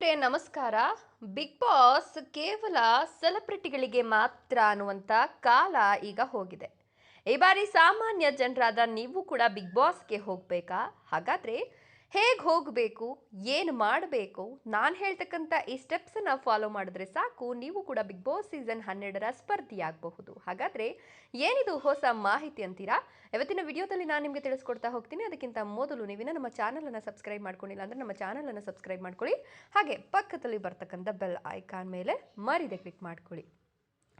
ನಮಸ್ಕಾರ. Big boss ಕೇವಲ ಸೆಲೆಬ್ರಿಟಿಗಳಿಗೆ ಮಾತ್ರ ಅನ್ನುವಂಥ ಕಾಲ ಈಗ ಹೋಗಿದೆ. ಈ ಬಾರಿ ಸಾಮಾನ್ಯ ಜನರಾದ ನೀವು ಕೂಡ ಬಿಗ್ ಬಾಸ್ಗೆ ಹೋಗಬೇಕಾ? ಹಾಗಾದ್ರೆ ಹೇಗೆ ಹೋಗಬೇಕು, ಏನು ಮಾಡಬೇಕು, ನಾನು ಹೇಳ್ತಕ್ಕಂಥ ಈ ಸ್ಟೆಪ್ಸನ್ನು ಫಾಲೋ ಮಾಡಿದ್ರೆ ಸಾಕು, ನೀವು ಕೂಡ ಬಿಗ್ ಬಾಸ್ ಸೀಸನ್ ಹನ್ನೆರಡರ ಸ್ಪರ್ಧಿಯಾಗಬಹುದು. ಹಾಗಾದರೆ ಏನಿದು ಹೊಸ ಮಾಹಿತಿ ಅಂತೀರಾ? ಇವತ್ತಿನ ವಿಡಿಯೋದಲ್ಲಿ ನಾನು ನಿಮಗೆ ತಿಳಿಸ್ಕೊಡ್ತಾ ಹೋಗ್ತೀನಿ. ಅದಕ್ಕಿಂತ ಮೊದಲು ನೀವಿನ ನಮ್ಮ ಚಾನಲನ್ನು ಸಬ್ಸ್ಕ್ರೈಬ್ ಮಾಡ್ಕೊಂಡಿಲ್ಲ ಅಂದರೆ ನಮ್ಮ ಚಾನಲನ್ನು ಸಬ್ಸ್ಕ್ರೈಬ್ ಮಾಡ್ಕೊಳ್ಳಿ. ಹಾಗೆ ಪಕ್ಕದಲ್ಲಿ ಬರ್ತಕ್ಕಂಥ ಬೆಲ್ ಐಕಾನ್ ಮೇಲೆ ಮರಿದೆ ಕ್ಲಿಕ್ ಮಾಡ್ಕೊಳ್ಳಿ.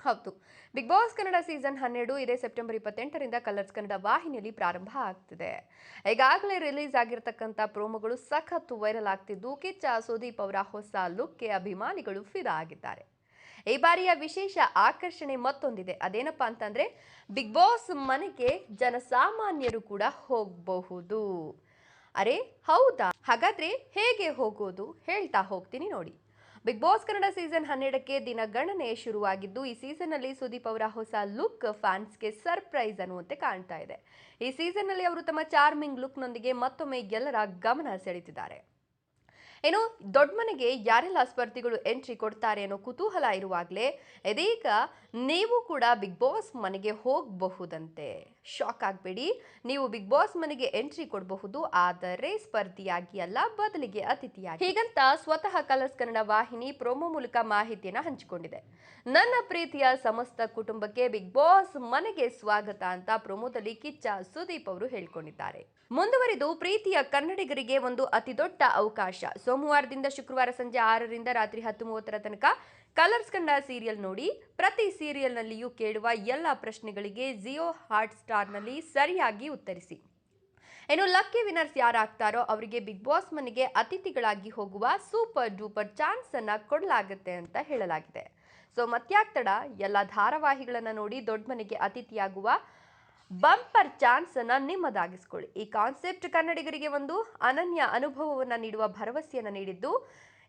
ಹೌದು. ಬಿಗ್ ಬಾಸ್ ಕನ್ನಡ ಸೀಸನ್ ಹನ್ನೆರಡು, ಇದೇ ಸೆಪ್ಟೆಂಬರ್ ಇಪ್ಪತ್ತೆಂಟರಿಂದ ಕಲರ್ಸ್ ಕನ್ನಡ ವಾಹಿನಿಯಲ್ಲಿ ಪ್ರಾರಂಭ ಆಗ್ತಿದೆ. ಈಗಾಗಲೇ ರಿಲೀಸ್ ಆಗಿರತಕ್ಕಂಥ ಪ್ರೋಮೋಗಳು ಸಖತ್ತು ವೈರಲ್ ಆಗ್ತಿದ್ದು, ಕಿಚ್ಚ ಸುದೀಪ್ ಅವರ ಹೊಸ ಲುಕ್ಗೆ ಅಭಿಮಾನಿಗಳು ಫಿದಾ ಆಗಿದ್ದಾರೆ. ಈ ಬಾರಿಯ ವಿಶೇಷ ಆಕರ್ಷಣೆ ಮತ್ತೊಂದಿದೆ. ಅದೇನಪ್ಪ ಅಂತಂದ್ರೆ ಬಿಗ್ ಬಾಸ್ ಮನೆಗೆ ಜನಸಾಮಾನ್ಯರು ಕೂಡ ಹೋಗಬಹುದು. ಅರೆ, ಹೌದಾ? ಹಾಗಾದ್ರೆ ಹೇಗೆ ಹೋಗೋದು? ಹೇಳ್ತಾ ಹೋಗ್ತೀನಿ ನೋಡಿ. ಬಿಗ್ ಬಾಸ್ ಕನ್ನಡ ಸೀಸನ್ ಹನ್ನೆರಡಕ್ಕೆ ದಿನಗಣನೆ ಶುರುವಾಗಿದ್ದು, ಈ ಸೀಸನ್ನಲ್ಲಿ ಸುದೀಪ್ ಅವರ ಹೊಸ ಲುಕ್ ಫ್ಯಾನ್ಸ್ಗೆ ಸರ್ಪ್ರೈಸ್ ಅನ್ನುವಂತೆ ಕಾಣ್ತಾ ಇದೆ. ಈ ಸೀಸನ್ನಲ್ಲಿ ಅವರು ತಮ್ಮ ಚಾರ್ಮಿಂಗ್ ಲುಕ್ನೊಂದಿಗೆ ಮತ್ತೊಮ್ಮೆ ಎಲ್ಲರ ಗಮನ ಸೆಳೆದಿದ್ದಾರೆ ಏನು, ದೊಡ್ಡ ಮನೆಗೆ ಯಾರೆಲ್ಲ ಸ್ಪರ್ಧಿಗಳು ಎಂಟ್ರಿ ಕೊಡ್ತಾರೆ ಅನ್ನೋ ಕುತೂಹಲ ಇರುವಾಗಲೇ, ಇದೀಗ ನೀವು ಕೂಡ ಬಿಗ್ ಬಾಸ್ ಮನೆಗೆ ಹೋಗಬಹುದಂತೆ. ಶಾಕ್ ಆಗಬೇಡಿ. ನೀವು ಬಿಗ್ ಬಾಸ್ ಮನೆಗೆ ಎಂಟ್ರಿ ಕೊಡಬಹುದು, ಆದರೆ ಸ್ಪರ್ಧಿಯಾಗಿ ಅಲ್ಲ, ಬದಲಿಗೆ ಅತಿಥಿಯಾಗಿ. ಹೀಗಂತ ಸ್ವತಃ ಕಲರ್ಸ್ ಕನ್ನಡ ವಾಹಿನಿ ಪ್ರೋಮೋ ಮೂಲಕ ಮಾಹಿತಿಯನ್ನು ಹಂಚಿಕೊಂಡಿದೆ. ನನ್ನ ಪ್ರೀತಿಯ ಸಮಸ್ತ ಕುಟುಂಬಕ್ಕೆ ಬಿಗ್ ಬಾಸ್ ಮನೆಗೆ ಸ್ವಾಗತ ಅಂತ ಪ್ರೋಮೋದಲ್ಲಿ ಕಿಚ್ಚ ಸುದೀಪ್ ಅವರು ಹೇಳ್ಕೊಂಡಿದ್ದಾರೆ. ಮುಂದುವರಿದು ಪ್ರೀತಿಯ ಕನ್ನಡಿಗರಿಗೆ ಒಂದು ಅತಿ ದೊಡ್ಡ ಅವಕಾಶ ಸೋಮವಾರದಿಂದ ಶುಕ್ರವಾರ ಸಂಜೆ ಆರರಿಂದ ರಾತ್ರಿ ಹತ್ತು ಮೂವತ್ತರ ತನಕ ಕಲರ್ಸ್ ಕನ್ನಡ ಸೀರಿಯಲ್ ನೋಡಿ. ಪ್ರತಿ ಸೀರಿಯಲ್ನಲ್ಲಿಯೂ ಕೇಳುವ ಎಲ್ಲ ಪ್ರಶ್ನೆಗಳಿಗೆ ಜಿಯೋ ಹಾಟ್ ಸ್ಟಾರ್ನಲ್ಲಿ ಸರಿಯಾಗಿ ಉತ್ತರಿಸಿ. ಇನ್ನು ಲಕ್ಕಿ ವಿನರ್ಸ್ ಯಾರಾಗ್ತಾರೋ ಅವರಿಗೆ ಬಿಗ್ ಬಾಸ್ ಮನೆಗೆ ಅತಿಥಿಗಳಾಗಿ ಹೋಗುವ ಸೂಪರ್ ಡೂಪರ್ ಚಾನ್ಸ್ ಅನ್ನ ಕೊಡಲಾಗುತ್ತೆ ಅಂತ ಹೇಳಲಾಗಿದೆ. ಸೊ ಮತ್ಯಾಗ್ತಡ ಎಲ್ಲ ಧಾರಾವಾಹಿಗಳನ್ನು ನೋಡಿ ದೊಡ್ಡ ಮನೆಗೆ ಅತಿಥಿಯಾಗುವ ಬಂಪರ್ ಚಾನ್ಸ್ ಅನ್ನ ನಿಮ್ಮದಾಗಿಸ್ಕೊಳ್ಳಿ. ಈ ಕಾನ್ಸೆಪ್ಟ್ ಕನ್ನಡಿಗರಿಗೆ ಒಂದು ಅನನ್ಯ ಅನುಭವವನ್ನ ನೀಡುವ ಭರವಸೆಯನ್ನ ನೀಡಿದ್ದು,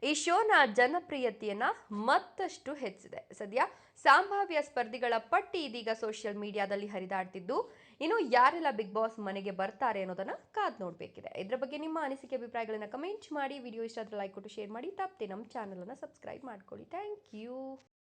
ಈ ಶೋನ ಜನಪ್ರಿಯತೆಯನ್ನ ಮತ್ತಷ್ಟು ಹೆಚ್ಚಿದೆ ಸದ್ಯ ಸಂಭಾವ್ಯ ಸ್ಪರ್ಧಿಗಳ ಪಟ್ಟಿ ಇದೀಗ ಸೋಷಿಯಲ್ ಮೀಡಿಯಾದಲ್ಲಿ ಹರಿದಾಡ್ತಿದ್ದು, ಇನ್ನು ಯಾರೆಲ್ಲ ಬಿಗ್ ಬಾಸ್ ಮನೆಗೆ ಬರ್ತಾರೆ ಅನ್ನೋದನ್ನ ಕಾದ್ ನೋಡಬೇಕಿದೆ. ಇದರ ಬಗ್ಗೆ ನಿಮ್ಮ ಅನಿಸಿಕೆ, ಅಭಿಪ್ರಾಯಗಳನ್ನ ಕಮೆಂಟ್ ಮಾಡಿ. ವಿಡಿಯೋ ಇಷ್ಟ ಆದರೆ ಲೈಕ್ ಕೊಟ್ಟು ಶೇರ್ ಮಾಡಿ. ತಪ್ಪದೆ ನಮ್ಮ ಚಾನಲನ್ನು ಸಬ್ಸ್ಕ್ರೈಬ್ ಮಾಡ್ಕೊಳ್ಳಿ. Thank you